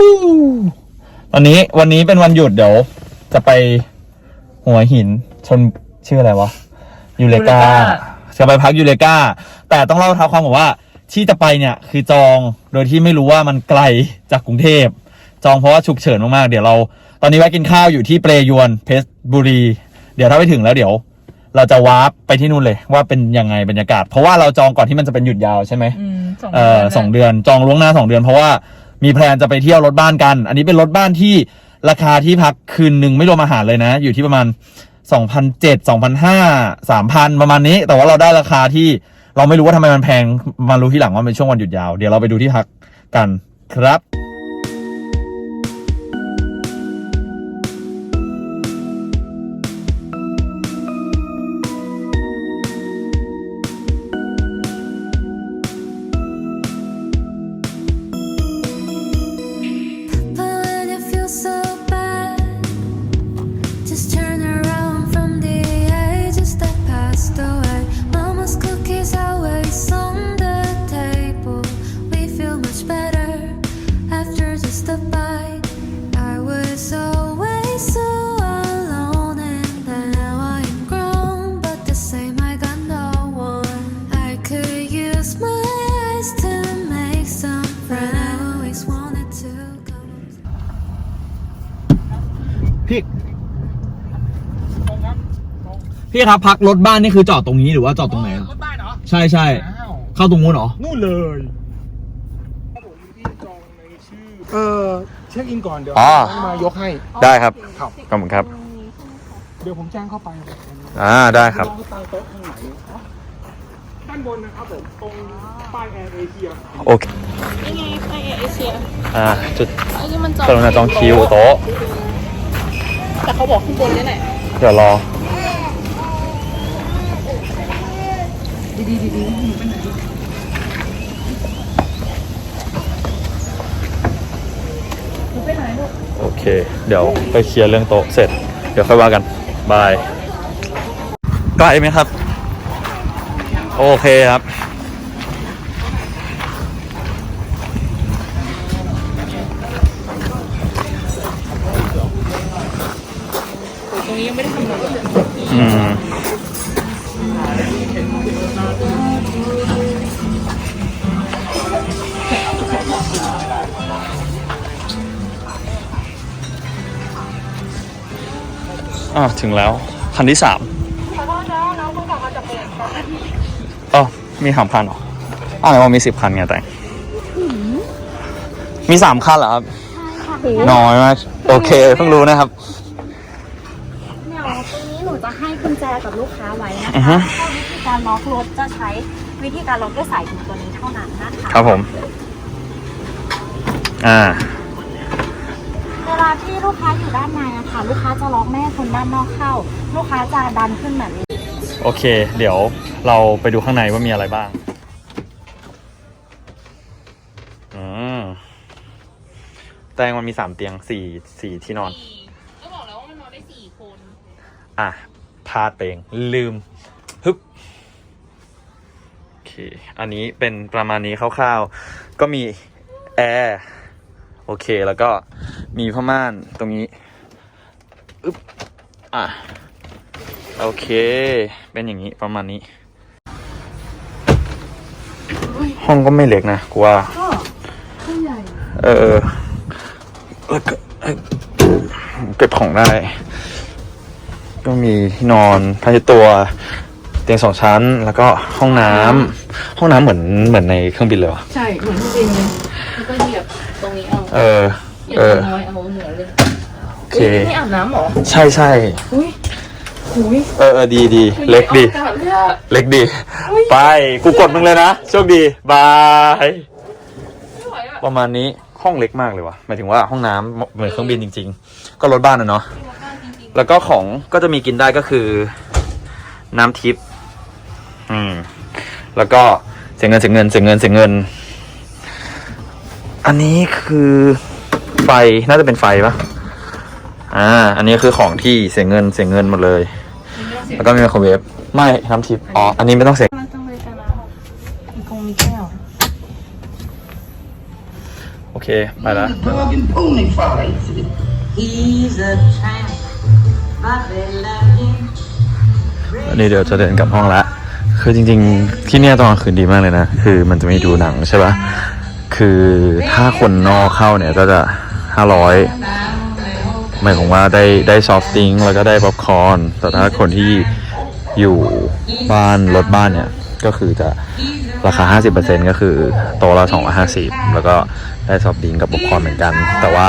ฮู้วันนี้วันนี้เป็นวันหยุดเดี๋ยว จะไปหัวหินชนชื่ออะไรวะยูเลกา Eureka จะไปพักยูเลกาแต่ต้องเล่าเท้าความบอกว่า ที่จะไปเนี่ยคือจองโดยที่ไม่รู้ว่ามันไกลจากกรุงเทพ จองเพราะว่าฉุกเฉินมาก ๆ เดี๋ยวเรา ตอนนี้แวะกินข้าวอยู่ที่เปรยวนเพชรบุรี เดี๋ยวถ้าไปถึงแล้วเดี๋ยว เราจะวาร์ปไปที่นู่นเลยว่าเป็นยังไงบรรยากาศ เพราะว่าเราจองก่อนที่มันจะเป็นหยุดยาวใช่ไหม อืมสองเอ่อสองเดือนจองล่วงหน้าสองเดือนเพราะว่า มีแพลนจะไปเที่ยวรถบ้านกัน อันนี้เป็นรถบ้านที่ราคาที่พักคืนหนึ่งไม่รวมอาหารเลยนะ อยู่ที่ประมาณสองพันเจ็ดสองพันห้าสามพันประมาณนี้ แต่ว่าเราได้ราคาที่เราไม่รู้ว่าทำไมมันแพง มารู้ที่หลังว่าเป็นช่วงวันหยุดยาว เดี๋ยวเราไปดูที่พักกันครับ พี่ครับพักรถบ้านนี่คือจอดตรงนี้หรือว่าจอดตรงไหนรถบ้านเหรอใช่ใช่อ้าวเข้าตรงนู้นเหรอ นู่นเลยครับผมที่จองในชื่อ เออเช็คอินก่อนเดี๋ยวอ๋อ มายกให้ ได้ครับครับ ขอบคุณครับ เดี๋ยวผมแจ้งเข้าไปอ่าได้ครับลองตั้งโต๊ะข้างไหนด้านบนนะครับผม ตรงป้ายแอร์เอเชียโอเคนี่ไงไปเอเชียอ่าจุดไอ้นี่มันจองกรุณาจองคิวโต๊ะแต่เขาบอกข้างบนนี่แหละเดี๋ยวรอ ดีๆๆๆหนีไปไหนโอเค เดี๋ยวไปเคลียร์เรื่องโต๊ะเสร็จ เดี๋ยวค่อยว่ากันบายไกลไหมครับ โอเคครับ อะถึงแล้ว คันที่สามอ๋อมีสามคันเหรออ้าวไหนว่ามีสิบคันไงแต่งมีสามคันเหรอครับน้อยมากโอเคเพิ่งรู้นะครับเดี๋ยวตรงนี้หนูจะให้กุญแจกับลูกค้าไว้นะอือคะฮึถ้าวิธีการล็อกรถจะใช้วิธีการล็อกด้วยสายถุงตัวนี้เท่านั้นนะคะครับผม อ่า เวลาที่ลูกค้าอยู่ด้านในอะค่ะลูกค้าจะล็อกไม่ให้คนด้านนอกเข้า ลูกค้าจะดันขึ้นแบบนี้ โอเค เดี๋ยวเราไปดูข้างในว่ามีอะไรบ้างอืมแตงมันมีสามเตียงสี่สี่ที่นอน ก็บอกแล้วว่ามันนอนได้สี่คนอะพลาดไปเองลืมฮึบโอเค อันนี้เป็นประมาณนี้คร่าวๆ ก็มีแอร์ โอเคแล้วก็มีผ้าม่านตรงนี้อึ๊บอะโอเค เป็นอย่างนี้ประมาณนี้ ห้องก็ไม่เล็กนะกูว่าเออแล้วก็เอ้ยเก็บของได้ ก็มีที่นอนผ้าเช็ดตัว เตียงสองชั้น แล้วก็ห้องน้ำห้องน้ำเหมือนเหมือนในเครื่องบินเลยวะใช่ เหมือนที่จริงเลยแล้วก็เหยียบ ตรงนี้เอาเออเหยียบเออ น้อยเอาเหนือเลยโอเคยนี่อาบน้ำเหรอ ใช่ใช่อุ้ยอุ้ยเออเออดีดีเล็กดี อากาศเลยอะเล็กดีไป กูกดมึงเลยนะ โชคดี บาย ไม่ไหวอะประมาณนี้ห้องเล็กมากเลยวะหมายถึงว่าห้องน้ำเหมือนเครื่องบินจริง ๆ ก็รถบ้านนะเนาะ แล้วก็ของก็จะมีกินได้ก็คือ น้ำทิพย์อืม แล้วก็เสียเงินเสียเงินเสียเงินเสียเงิน อันนี้คือไฟน่าจะเป็นไฟปะอ่า อันนี้คือของที่เสียเงินเสียเงินหมดเลย แล้วก็มีไมโครเวฟไม่น้ำทิพย์อ๋ออันนี้ไม่ต้องเสียมันจังเลยกันนะมีกงมีแก้วโอเค ไปแล้ว Fucking pony fight. He's a tramp, but they love him. อันนี้เดี๋ยวจะเดินกลับห้องละ คือจริง ๆ ที่เนี่ยตอนกลางคืนดีมากเลยนะ คือมันจะมีดูหนังใช่ปะ คือถ้าคนนอกเข้าเนี่ยก็จะห้าร้อยหมายความว่าได้ได้ซอฟต์ติงแล้วก็ได้ป๊อปคอร์นแต่ถ้าคนที่อยู่บ้านรถบ้านเนี่ย ก็คือจะราคา 50%ก็คือโต๊ะละ250 แล้วก็ได้ซอฟต์ดิงก์กับป๊อปคอร์นเหมือนกัน แต่ว่า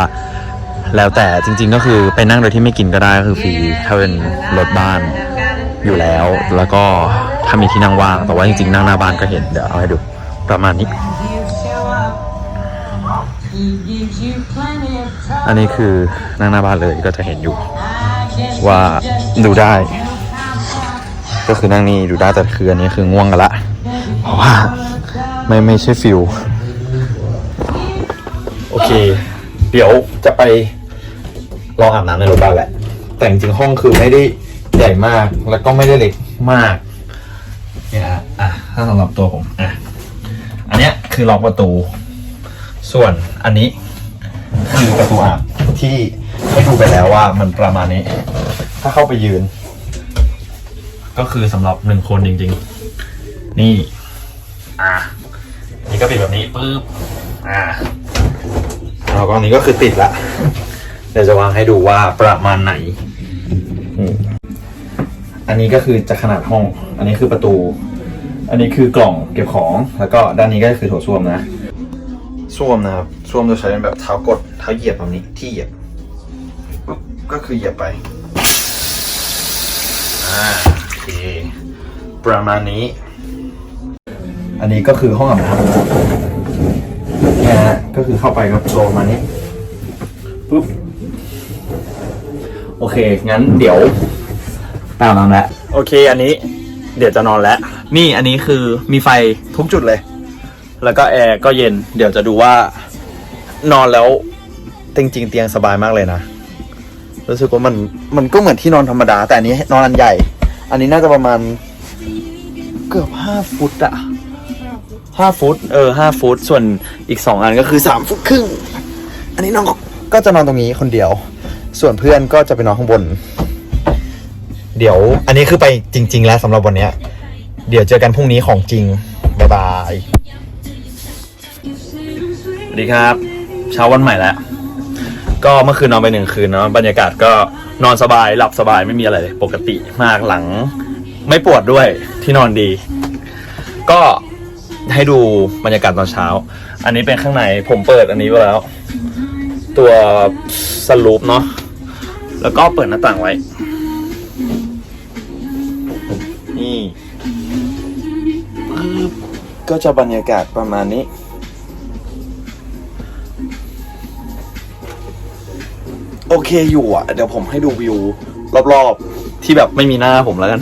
แล้วแต่จริงๆก็คือไปนั่งโดยที่ไม่กินก็ได้ก็คือฟรีถ้าเป็นรถบ้านอยู่แล้ว แล้วก็ถ้ามีที่นั่งว่าง แต่ว่าจริงๆนั่งหน้าบ้านก็เห็นเดี๋ยวเอาให้ดูประมาณนี้ อันนี้คือนั่งหน้าบ้านเลยก็จะเห็นอยู่ ว่าดูได้ ก็คือนั่งนี่ดูได้แต่คืออันนี้คือง่วงกันละเพราะว่าไม่ไม่ใช่ฟิลโอเค เดี๋ยวจะไปลองอาบน้ำในรถบ้านแหละ แต่จริงๆห้องคือไม่ได้ใหญ่มากแล้วก็ไม่ได้เล็กมากเนี่ยอะอะถ้าสำหรับตัวผมอะอันเนี้ยคือล็อกประตู ส่วนอันนี้คือประตูอาบที่ให้ดูไปแล้วว่ามันประมาณนี้ ถ้าเข้าไปยืน ก็คือสำหรับหนึ่งคนจริงๆ นี่ อะนี่ก็ปิดแบบนี้ปึ๊บอะแล้วก็อันนี้ก็คือติดละเดี๋ยวจะวางให้ดูว่าประมาณไหน อันนี้ก็คือจะขนาดห้อง อันนี้คือประตู อันนี้คือกล่องเก็บของ แล้วก็ด้านนี้ก็คือโถส้วมนะ ส้วมนะครับส้วมจะใช้เป็นแบบเท้ากดเท้าเหยียบแบบนี้ที่เหยียบปุ๊บก็คือเหยียบไปอ่าโอเคประมาณนี้ อันนี้ก็คือห้องอาบน้ำเนี่ยฮะก็คือเข้าไปก็โซนมานี้ปุ๊บโอเค งั้นเดี๋ยวตามน้ำแล้วโอเค อันนี้ เดี๋ยวจะนอนแล้ว นี่อันนี้คือมีไฟทุกจุดเลย แล้วก็แอร์ก็เย็น เดี๋ยวจะดูว่านอนแล้วจริงๆเตียงสบายมากเลยนะ รู้สึกว่ามันมันก็เหมือนที่นอนธรรมดา แต่อันนี้นอนอันใหญ่ อันนี้น่าจะประมาณเกือบห้าฟุตอะห้าฟุต เออห้าฟุต ส่วนอีกสองอันก็คือสามฟุตครึ่ง อันนี้น้องก็ก็จะนอนตรงนี้คนเดียว ส่วนเพื่อนก็จะไปนอนข้างบน เดี๋ยวอันนี้คือไปจริง ๆ แล้วสำหรับวันเนี้ย เดี๋ยวเจอกันพรุ่งนี้ของจริง บ๊ายบาย สวัสดีครับ เช้าวันใหม่แล้ว ก็เมื่อคืนนอนไปหนึ่งคืนเนาะบรรยากาศก็นอนสบายหลับสบายไม่มีอะไรเลยปกติมากหลัง ไม่ปวดด้วยที่นอนดี ก็ให้ดูบรรยากาศตอนเช้า อันนี้เป็นข้างในผมเปิดอันนี้ไว้แล้ว ตัวสลูปเนาะแล้วก็เปิดหน้าต่างไว้ นี่ก็จะบรรยากาศประมาณนี้ โอเคอยู่อะ เดี๋ยวผมให้ดูวิวรอบๆ ที่แบบไม่มีหน้าผมแล้วกัน